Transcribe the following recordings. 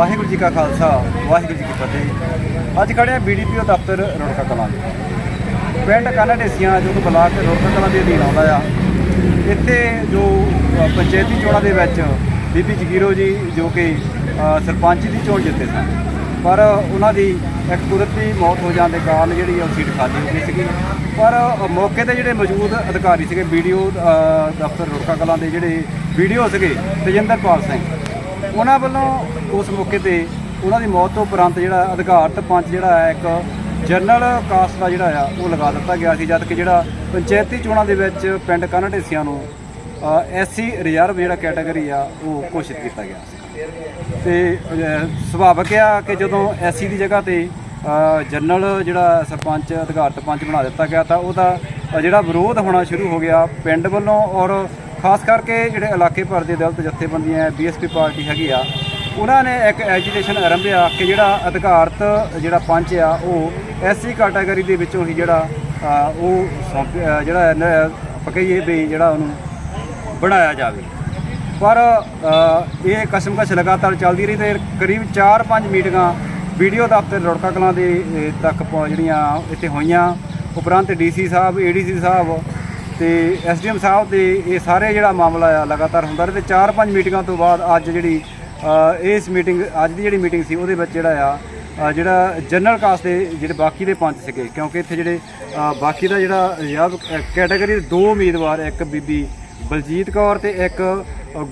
ਵਾਹਿਗੁਰੂ ਜੀ ਕਾ ਖਾਲਸਾ, ਵਾਹਿਗੁਰੂ ਜੀ ਕੀ ਫਤਿਹ। ਅੱਜ ਖੜੇ ਆ ਬੀਡੀਪੀਓ ਦਫ਼ਤਰ ਰੋੜਕਾ ਕਲਾਂ ਦੇ ਪਿੰਡ ਕਾਨਾਡੇਸੀਆਂ ਜੋ ਕਿ ਬਲਾਕ ਰੋੜਕਾ ਕਲਾਂ ਦੇ ਅਧੀਨ ਆਉਂਦਾ ਆ। ਇੱਥੇ ਜੋ ਪੰਚਾਇਤੀ ਚੋਣਾਂ ਦੇ ਵਿੱਚ ਬੀਬੀ ਜਗੀਰੋ ਜੀ ਜੋ ਕਿ ਸਰਪੰਚ ਦੀ ਚੋਣ ਜਿੱਤੇ ਸਨ। ਪਰ ਉਹਨਾਂ ਦੀ ਇੱਕ ਕੁਦਰਤੀ ਮੌਤ ਹੋ ਜਾਣ ਦੇ ਕਾਰਨ ਜਿਹੜੀ ਉਹ ਸੀਟ ਖਾਲੀ ਹੋ ਗਈ ਸੀਗੀ। ਪਰ ਮੌਕੇ ਤੇ ਜਿਹੜੇ ਮੌਜੂਦ ਅਧਿਕਾਰੀ ਸੀਗੇ ਵੀਡੀਓ ਦਫ਼ਤਰ ਰੁੜਕਾ ਕਲਾਂ ਦੇ ਜਿਹੜੇ ਵੀਡੀਓ ਸੀਗੇ, ਤੇਜਿੰਦਰਪਾਲ ਸਿੰਘ ਉਹਨਾਂ ਵੱਲੋਂ ਉਸ ਮੌਕੇ ਤੇ ਉਹਨਾਂ ਦੀ ਮੌਤ ਤੋਂ ਉਪਰੰਤ ਜਿਹੜਾ ਅਧਿਕਾਰਤ ਪੰਚ ਜਿਹੜਾ ਹੈ ਇੱਕ ਜਨਰਲ ਕਾਸਟ ਦਾ ਜਿਹੜਾ ਆ ਉਹ ਲਗਾ ਦਿੱਤਾ ਗਿਆ ਸੀ ਜਦ ਕਿ ਜਿਹੜਾ ਪੰਚਾਇਤੀ ਚੋਣਾਂ ਦੇ ਵਿੱਚ ਪਿੰਡ ਕਾਨਾਢੇਸੀਆਂ ਨੂੰ ਐਸਸੀ ਰਿਜ਼ਰਵ ਜਿਹੜਾ ਕੈਟਾਗਰੀ ਆ ਉਹ ਘੋਸ਼ਿਤ ਕੀਤਾ ਗਿਆ ਸੀ। ਤੇ ਅਹ, ਸੁਭਾਵਿਕ ਆ ਕਿ ਜਦੋਂ ਐਸਸੀ ਦੀ ਜਗ੍ਹਾ ਤੇ ਜਨਰਲ ਜਿਹੜਾ ਸਰਪੰਚ ਅਧਿਕਾਰਤ ਪੰਚ ਬਣਾ ਦਿੱਤਾ ਗਿਆ ਤਾਂ ਉਹਦਾ ਜਿਹੜਾ ਵਿਰੋਧ ਹੋਣਾ ਸ਼ੁਰੂ ਹੋ ਗਿਆ ਪਿੰਡ ਵੱਲੋਂ ਔਰ ਖਾਸ ਕਰਕੇ ਜਿਹੜੇ ਇਲਾਕੇ ਭਰ ਦੇ ਦਲਿਤ ਜਥੇਬੰਦੀਆਂ ਬੀਐਸਪੀ ਪਾਰਟੀ ਹੈਗੀ ਆ, ਉਹਨਾਂ ਨੇ ਇੱਕ ਐਜੀਟੇਸ਼ਨ ਆਰੰਭਿਆ ਕਿ ਜਿਹੜਾ ਅਧਿਕਾਰਤ ਜਿਹੜਾ ਪੰਚ ਆ, ਉਹ ਐਸਸੀ ਕੈਟਾਗਰੀ ਦੇ ਵਿੱਚੋਂ ਹੀ ਜਿਹੜਾ ਉਹ ਸੌਂਪ- ਜਿਹੜਾ ਪਕਈਏ ਆਪਾਂ ਵੀ ਜਿਹੜਾ ਉਹਨੂੰ ਬਣਾਇਆ ਜਾਵੇ। ਪਰ ਇਹ ਕਸ਼ਮਕਸ਼ ਲਗਾਤਾਰ ਚੱਲਦੀ ਰਹੀ ਤੇ ਕਰੀਬ 4-5 ਮੀਟਿੰਗਾਂ ਵੀਡੀਓ ਦਫ਼ਤਰ ਰੁੜਕਾ ਕਲਾਂ ਦੇ ਤੱਕ ਪਹੁੰ- ਜਿਹੜੀਆਂ ਇੱਥੇ ਹੋਈਆਂ। ਉਪਰੰਤ ਡੀਸੀ ਸਾਹਿਬ ਏਡੀਸੀ ਸਾਹਿਬ ਤੇ ਐਸਡੀਐਮ ਸਾਹਿਬ ਦੇ ਇਹ ਸਾਰੇ ਜਿਹੜਾ ਮਾਮਲਾ ਆ ਲਗਾਤਾਰ ਹੁੰਦਾ ਰਿਹਾ ਤੇ 4-5 ਮੀਟਿੰਗਾਂ ਤੋਂ ਬਾਅਦ ਅੱਜ ਜਿਹੜੀ ਇਸ ਮੀਟਿੰਗ, ਅੱਜ ਦੀ ਜਿਹੜੀ ਮੀਟਿੰਗ ਸੀ ਉਹਦੇ ਵਿੱਚ ਜਿਹੜਾ ਆ ਜਿਹੜਾ ਜਨਰਲ ਕਾਸਟ ਦੇ ਜਿਹੜੇ ਬਾਕੀ ਦੇ ਪੰਚ ਸੀਗੇ, ਕਿਉਂਕਿ ਇੱਥੇ ਜਿਹੜੇ ਬਾਕੀ ਦਾ ਜਿਹੜਾ ਰਿਜ਼ਰਵ ਕੈਟਾਗਰੀ ਦੇ ਦੋ ਉਮੀਦਵਾਰ, ਇੱਕ ਬੀਬੀ ਬਲਜੀਤ ਕੌਰ ਤੇ ਇੱਕ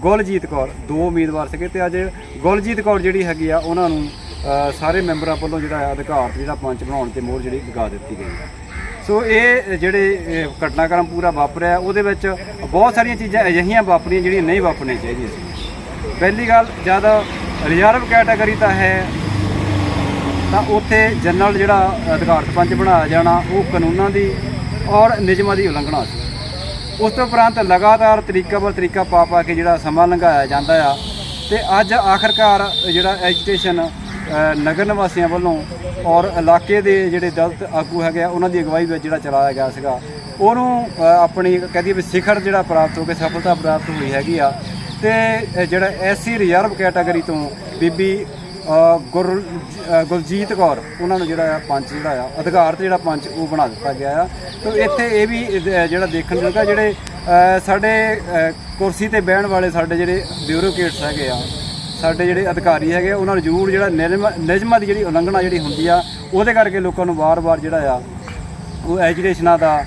ਗੁਲਜੀਤ ਕੌਰ, ਦੋ ਉਮੀਦਵਾਰ ਸੀਗੇ ਤੇ ਅੱਜ ਗੁਲਜੀਤ ਕੌਰ ਜਿਹੜੀ ਹੈਗੀ ਆ, ਉਹਨਾਂ ਨੂੰ ਸਾਰੇ ਮੈਂਬਰਾਂ ਵੱਲੋਂ ਜਿਹੜਾ ਆ ਅਧਿਕਾਰ ਜਿਹੜਾ ਪੰਚ ਬਣਾਉਣ ਤੇ ਮੋਹਰ ਜਿਹੜੀ ਲਗਾ ਦਿੱਤੀ ਗਈ ਹੈ। ਸੋ ਇਹ ਜਿਹੜੇ ਘਟਨਾਕ੍ਰਮ ਪੂਰਾ ਵਾਪਰਿਆ, ਉਹਦੇ ਵਿੱਚ ਬਹੁਤ ਸਾਰੀਆਂ ਚੀਜ਼ਾਂ ਅਜਿਹੀਆਂ ਵਾਪਰੀਆਂ ਜਿਹੜੀਆਂ ਨਹੀਂ ਵਾਪਰਨੀਆਂ ਚਾਹੀਦੀਆਂ ਸੀ। ਪਹਿਲੀ ਗੱਲ ਜਦ ਰਿਜ਼ਰਵ ਕੈਟਾਗਰੀ ਤਾਂ ਹੈ, ਤਾਂ ਉੱਥੇ ਜਨਰਲ ਜਿਹੜਾ ਅਧਿਕਾਰਤ ਪੰਚ ਬਣਾਇਆ ਜਾਣਾ, ਉਹ ਕਾਨੂੰਨਾਂ ਦੀ ਔਰ ਨਿਯਮਾਂ ਦੀ ਉਲੰਘਣਾ ਸੀ। ਉਸ ਤੋਂ ਉਪਰੰਤ ਲਗਾਤਾਰ ਤਰੀਕਾ ਬਰ ਤਰੀਕਾ ਪਾ ਪਾ ਕੇ ਜਿਹੜਾ ਸਮਾਂ ਲੰਘਾਇਆ ਜਾਂਦਾ ਆ, ਤੇ ਅੱਜ ਆਖਰਕਾਰ ਜਿਹੜਾ ਐਜੀਟੇਸ਼ਨ ਨਗਰ ਨਿਵਾਸੀਆਂ ਵੱਲੋਂ ਔਰ ਇਲਾਕੇ ਦੇ ਜਿਹੜੇ ਦਲਤ ਆਗੂ ਹੈਗੇ ਆ ਉਹਨਾਂ ਦੀ ਅਗਵਾਈ ਵਿੱਚ ਜਿਹੜਾ ਚਲਾਇਆ ਗਿਆ ਸੀਗਾ। ਉਹਨੂੰ ਅ, ਆਪਣੀ ਕਹਦੀ ਵੀ ਸਿਖਰ ਜਿਹੜਾ ਪ੍ਰਾਪਤ ਹੋ ਕੇ ਸਫਲਤਾ ਪ੍ਰਾਪਤ ਹੋਈ ਹੈਗੀ ਆ। ਤੇ ਜਿਹੜਾ ਐਸੀ ਰਿਜ਼ਰਵ ਕੈਟਾਗਰੀ ਤੋਂ ਬੀਬੀ ਗੁਰ ਗੁਰਜੀਤ ਕੌਰ ਉਹਨਾਂ ਨੂੰ ਜਿਹੜਾ ਆ ਪੰਚ ਜਿਹੜਾ ਆ ਅਧਿਕਾਰਤ ਜਿਹੜਾ ਪੰਚ ਉਹ ਬਣਾ ਦਿੱਤਾ ਗਿਆ ਆ। ਤੇ ਇੱਥੇ ਇਹ ਵੀ ਜਿਹੜਾ ਦੇਖਣ ਯੋਗ ਆ ਜਿਹੜੇ ਸਾਡੇ ਕੁਰਸੀ ਤੇ ਬਹਿਣ ਵਾਲੇ ਸਾਡੇ ਜਿਹੜੇ ਬਿਊਰੋਕਰੇਟਸ ਹੈਗੇ ਆ ਸਾਡੇ ਜਿਹੜੇ ਅਧਿਕਾਰੀ ਹੈਗੇ ਉਹਨਾਂ ਨੂੰ ਜ਼ਰੂਰ ਜਿਹੜਾ ਨਿਯਮ- ਨਿਯਮਾਂ ਦੀ ਜਿਹੜੀ ਉਲੰਘਣਾ ਜਿਹੜੀ ਹੁੰਦੀ ਆ, ਉਹਦੇ ਕਰਕੇ ਲੋਕਾਂ ਨੂੰ ਵਾਰ-ਵਾਰ ਜਿਹੜਾ ਆ, ਉਹ ਐਜੀਟੇਸ਼ਨਾਂ ਦਾ,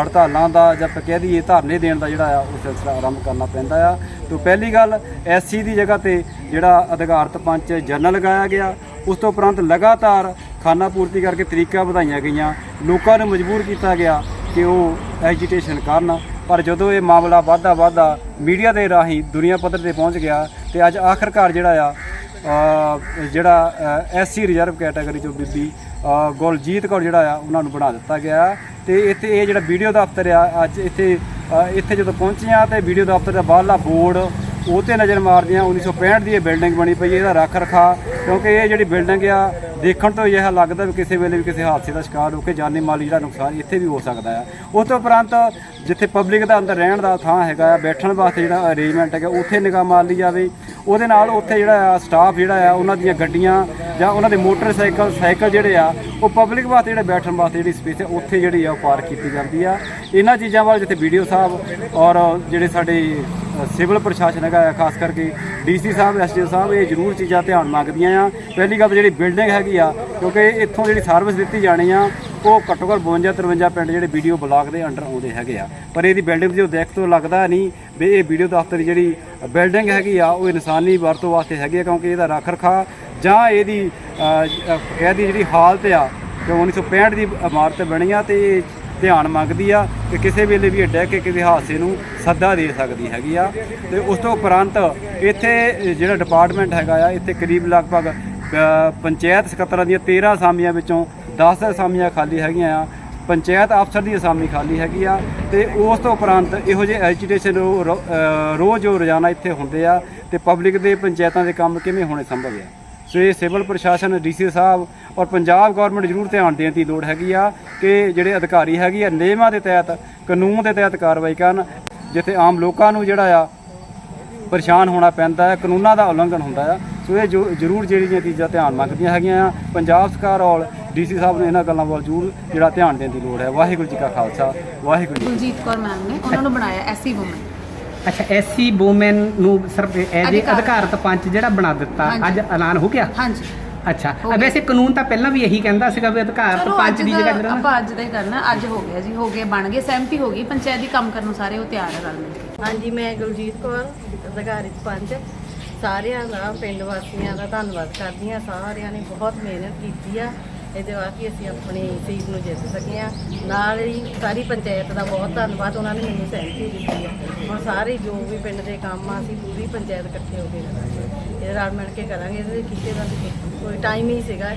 ਹੜਤਾਲਾਂ ਦਾ ਜਾਂ ਕਹਿ ਦਈਏ ਧਰਨੇ ਦੇਣ ਦਾ ਜਿਹੜਾ ਆ, ਉਹ ਸਿਲਸਿਲਾ ਆਰੰਭ ਕਰਨਾ ਪੈਂਦਾ ਆ। ਤੋਂ ਪਹਿਲੀ ਗੱਲ ਐਸਸੀ ਦੀ ਜਗ੍ਹਾ ਤੇ ਜਿਹੜਾ ਅਧਿਕਾਰਤ ਪੰਚ ਜਨਰਲ ਲਗਾਇਆ ਗਿਆ, ਉਸ ਤੋਂ ਉਪਰੰਤ ਲਗਾਤਾਰ ਖਾਨਾ ਪੂਰਤੀ ਕਰਕੇ ਤਰੀਕਾ ਵਧਾਈਆਂ ਗਈਆਂ। ਲੋਕਾਂ ਨੂੰ ਮਜਬੂਰ ਕੀਤਾ ਗਿਆ ਕਿ ਉਹ ਐਜੀਟੇਸ਼ਨ ਕਰਨ। ਪਰ ਜਦੋਂ ਇਹ ਮਾਮਲਾ ਵਾਧਾ ਵਾਧਾ ਮੀਡੀਆ ਦੇ ਰਾਹੀਂ ਦੁਨੀਆ ਪੱਧਰ ਤੇ ਪਹੁੰਚ ਗਿਆ ਤੇ ਅੱਜ ਆਖਰਕਾਰ ਜਿਹੜਾ ਆ ਅ, ਜਿਹੜਾ ਐਸਸੀ ਰਿਜ਼ਰਵ ਕੈਟਾਗਰੀ ਚੋਂ ਬੀਬੀ ਅ, ਕੌਰ ਜਿਹੜਾ ਆ ਉਹਨਾਂ ਨੂੰ ਬਣਾ ਦਿੱਤਾ ਗਿਆ। ਤੇ ਇੱਥੇ ਇਹ ਜਿਹੜਾ ਵੀਡੀਓ ਦਫ਼ਤਰ ਆ ਅੱਜ ਇੱਥੇ ਇੱਥੇ ਜਦੋਂ ਪਹੁੰਚੀਆਂ ਤੇ ਵੀਡੀਓ ਦਫ਼ਤਰ ਦਾ ਬਾਹਰਲਾ ਬੋਰਡ ਉਹ ਤੇ ਨਜ਼ਰ ਮਾਰਦੀਆਂ 1965 ਦੀ ਇਹ ਬਿਲਡਿੰਗ ਬਣੀ ਪਈ ਹੈ, ਇਹਦਾ ਰੱਖ ਰਖਾ, ਕਿਉਂਕਿ ਇਹ ਜਿਹੜੀ ਬਿਲਡਿੰਗ ਆ, ਦੇਖਣ ਤੋਂ ਇਹ ਲੱਗਦਾ ਵੀ ਕਿਸੇ ਵੇਲੇ ਵੀ ਕਿਸੇ ਹਾਦਸੇ ਦਾ ਸ਼ਿਕਾਰ ਹੋ ਕੇ ਜਾਨੀ ਮਾਲੀ ਜਿਹੜਾ ਨੁਕਸਾਨ ਇੱਥੇ ਵੀ ਹੋ ਸਕਦਾ ਆ ਉਸ ਤੋਂ ਉਪਰੰਤ ਜਿੱਥੇ ਪਬਲਿਕ ਦਾ ਅੰਦਰ ਰਹਿਣ ਦਾ ਥਾਂ ਹੈਗਾ ਆ, ਬੈਠਣ ਵਾਸਤੇ ਜਿਹੜਾ ਅਰੇਂਜਮੈਂਟ ਹੈਗਾ, ਉੱਥੇ ਨਿਗਾਹ ਮਾਰ ਲਈ ਜਾਵੇ। ਉਹਦੇ ਨਾਲ ਉੱਥੇ ਜਿਹੜਾ ਆ ਸਟਾਫ ਜਿਹੜਾ ਆ, ਉਹਨਾਂ ਦੀਆਂ ਗੱਡੀਆਂ ਜਾਂ ਉਹਨਾਂ ਦੇ ਮੋਟਰਸਾਈਕਲ, ਸਾਈਕਲ ਜਿਹੜੇ ਆ, ਉਹ ਪਬਲਿਕ ਵਾਸਤੇ ਜਿਹੜੇ ਬੈਠਣ ਵਾਸਤੇ ਜਿਹੜੀ ਸਪੇਸ ਹੈ, ਉੱਥੇ ਜਿਹੜੀ ਆ ਉਹ ਪਾਰਕ ਕੀਤੀ ਜਾਂਦੀ ਆ। ਇਹਨਾਂ ਚੀਜ਼ਾਂ ਵੱਲ ਜਿੱਥੇ ਵੀਡੀਓ ਸਾਹਿਬ ਔਰ ਜਿਹੜੇ ਸਾਡੇ ਸਿਵਲ ਪ੍ਰਸ਼ਾਸਨ ਹੈਗਾ ਆ, ਖਾਸ ਕਰਕੇ ਡੀਸੀ ਸਾਹਿਬ ਐਸਡੀਓ ਸਾਹਿਬ, ਇਹ ਜ਼ਰੂਰ ਚੀਜ਼ਾਂ ਧਿਆਨ ਮੰਗਦੀਆਂ ਆ। ਪਹਿਲੀ ਗੱਲ ਤਾਂ ਜਿਹੜੀ ਬਿਲਡਿੰਗ ਹੈਗੀ ਆ, ਕਿਉਂਕਿ ਇੱਥੋਂ ਜਿਹੜੀ ਸਰਵਿਸ ਦਿੱਤੀ ਜਾਣੀ ਆ, ਉਹ ਘੱਟੋ ਘੱਟ 52 53 ਪਿੰਡ ਜਿਹੜੇ ਵੀਡੀਓ ਬਲਾਕ ਦੇ ਅੰਡਰ ਆਉਂਦੇ ਹੈਗੇ ਆ। ਪਰ ਇਹਦੀ ਬਿਲਡਿੰਗ ਜੋ ਦੇਖ ਤੋਂ ਲੱਗਦਾ ਨਹੀਂ ਵੀ ਇਹ ਵੀਡੀਓ ਦਫ਼ਤਰ ਦੀ ਜਿਹੜੀ ਬਿਲਡਿੰਗ ਹੈਗੀ ਆ, ਉਹ ਇਨਸਾਨੀ ਵਰਤੋਂ ਵਾਸਤੇ ਹੈਗੀ ਆ, ਕਿਉਂਕਿ ਇਹਦਾ ਰੱਖ ਰਖਾ ਜਾਂ ਇਹਦੀ ਇਹਦੀ ਜਿਹੜੀ ਹਾਲਤ ਆ ਕਿ 1965 ਦੀ ਇਮਾਰਤ ਬਣੀ ਆ, ਤੇ ਇਹ ਧਿਆਨ ਮੰਗਦੀ ਆ ਕਿ ਕਿਸੇ ਵੇਲੇ ਵੀ ਇਹ ਡਹਿ ਕੇ ਕਿਸੇ ਹਾਦਸੇ ਨੂੰ ਸੱਦਾ ਦੇ ਸਕਦੀ ਹੈਗੀ ਆ। ਤੇ ਉਸ ਤੋਂ ਉਪਰੰਤ ਇੱਥੇ ਜਿਹੜਾ ਡਿਪਾਰਟਮੈਂਟ ਹੈਗਾ ਆ, ਇੱਥੇ ਕਰੀਬ ਲਗਭਗ ਪੰਚਾਇਤ ਸਕੱਤਰਾਂ ਦੀਆਂ 13 ਅਸਾਮੀਆਂ ਵਿੱਚੋਂ 10 ਅਸਾਮੀਆਂ ਖਾਲੀ ਹੈਗੀਆਂ ਆ। ਪੰਚਾਇਤ ਅਫਸਰ ਦੀ ਅਸਾਮੀ ਖਾਲੀ ਹੈਗੀ ਆ ਤੇ ਉਸ ਤੋਂ ਉਪਰੰਤ ਇਹੋ ਜਿਹੇ ਐਜੀਟੇਸ਼ਨ ਰੋਜ਼ ਜੋ ਰੋਜ਼ਾਨਾ ਇੱਥੇ ਹੁੰਦੇ ਆ ਤੇ ਪਬਲਿਕ ਦੇ ਪੰਚਾਇਤਾਂ ਦੇ ਕੰਮ ਕਿਵੇਂ ਹੋਣੇ ਸੰਭਵ ਆ? ਸੋ ਇਹ ਸਿਵਲ ਪ੍ਰਸ਼ਾਸਨ, ਡੀਸੀ ਸਾਹਿਬ ਔਰ ਪੰਜਾਬ ਗਵਰਨਮੈਂਟ ਜ਼ਰੂਰ ਧਿਆਨ ਦੇਣ ਦੀ ਲੋੜ ਹੈਗੀ ਆ ਕਿ ਜਿਹੜੇ ਅਧਿਕਾਰੀ ਹੈਗੀ ਆ ਨਿਯਮਾਂ ਦੇ ਤਹਿਤ ਕਾਨੂੰਨ ਦੇ ਤਹਿਤ ਕਾਰਵਾਈ ਕਰਨ ਜਿੱਥੇ ਆਮ ਲੋਕਾਂ ਨੂੰ ਜਿਹੜਾ ਆ ਪਰੇਸ਼ਾਨ ਹੋਣਾ ਪੈਂਦਾ ਹੈ ਕਾਨੂੰਨਾਂ ਦਾ ਉਲੰਘਣ ਹੁੰਦਾ ਆ ਸੋ ਇਹ ਜੋ- ਜ਼ਰੂਰ ਜਿਹੜੀਆਂ ਚੀਜ਼ਾਂ ਧਿਆਨ ਮੰਗਦੀਆਂ ਹੈਗੀਆਂ ਆ ਪੰਜਾਬ ਸਰਕਾਰ ਔਰ ਡੀਸੀ ਸਾਹਿਬ ਨੂੰ ਇਹਨਾਂ ਗੱਲਾਂ ਵੱਲ ਜ਼ਰੂਰ ਜਿਹੜਾ ਧਿਆਨ ਦੇਣ ਦੀ ਲੋੜ ਹੈ ਵਾਹਿਗੁਰੂ ਜੀ ਕਾ ਖਾਲਸਾ ਵਾਹਿਗੁਰੂ ਜੀ। ਕੁਲਜੀਤ ਕੌਰ ਮੈਮ ਨੇ ਉਹਨਾਂ ਨੂੰ ਬਣਾਇਆ ਐਸੀ ਵੂਮਨ ਅੱਛਾ ਐਸਸੀ ਵੂਮਨ ਨੂੰ ਸਰਵ ਐਜ ਅਧਿਕਾਰ। ਅਧਿਕਾਰਤ ਪੰਚ ਜਿਹੜਾ ਬਣਾ ਦਿੱਤਾ। ਅੱਜ ਐਲਾਨ ਹੋ ਗਿਆ ਹਾਂਜੀ ਅੱਛਾ। ਹੋ ਗਿਆ। ਵੈਸੇ ਕਾਨੂੰਨ ਤਾਂ ਪਹਿਲਾਂ ਵੀ ਇਹੀ ਕਹਿੰਦਾ ਸੀਗਾ ਵੀ ਅਧਿਕਾਰਤ ਚਲੋ ਪੰਚ ਅੱਜ ਦੀ ਦਾ ਜਗ੍ਹਾ ਜਿਹੜਾ ਨਾ- ਆਪਾਂ ਅੱਜ ਦਾ ਹੀ ਕਰਨਾ। ਅੱਜ ਹੋ ਗਿਆ ਜੀ ਹੋ ਗਿਆ ਬਣ ਗਏ ਸਹਿਮਤੀ ਹੋ ਗਈ। ਪੰਚਾਇਤ ਦੀ ਕੰਮ ਕਰਨ ਨੂੰ ਸਾਰੇ ਉਹ ਤਿਆਰ ਹੈ ਰਲ ਮਿਲ ਕੇ। ਹਾਂਜੀ ਮੈਂ ਗੁਰਜੀਤ ਕੌਰ ਅਧਿਕਾਰਿਤ ਪੰਚ ਸਾਰਿਆਂ ਦਾ ਪਿੰਡ ਵਾਸੀਆਂ ਦਾ ਧੰਨਵਾਦ ਕਰਦੀ ਹਾਂ। ਸਾਰਿਆਂ ਨੇ ਬਹੁਤ ਮਿਹਨਤ ਕੀਤੀ ਆ। ਇਹਦੇ ਵਾਸਤੇ ਅਸੀਂ ਆਪਣੀ ਸੀਟ ਨੂੰ ਜਿੱਤ ਸਕੇ ਆ ਨਾਲ ਹੀ ਸਾਰੀ ਪੰਚਾਇਤ ਦਾ ਬਹੁਤ ਧੰਨਵਾਦ, ਉਹਨਾਂ ਨੇ ਮੈਨੂੰ ਸਹਿਮਤੀ ਦਿੱਤੀ ਆ। ਹੁਣ ਸਾਰੇ ਜੋ ਵੀ ਪਿੰਡ ਦੇ ਕੰਮ ਆ, ਅਸੀਂ ਪੂਰੀ ਪੰਚਾਇਤ ਇਕੱਠੇ ਹੋ ਕੇ ਕਰਾਂਗੇ। ਇਹ ਰਲ ਮਿਲ ਕੇ ਕਰਾਂਗੇ, ਇਹਦੇ ਵਿੱਚ ਕਿਸੇ ਦਾ ਕੋਈ ਟਾਈਮ ਹੀ ਸੀਗਾ।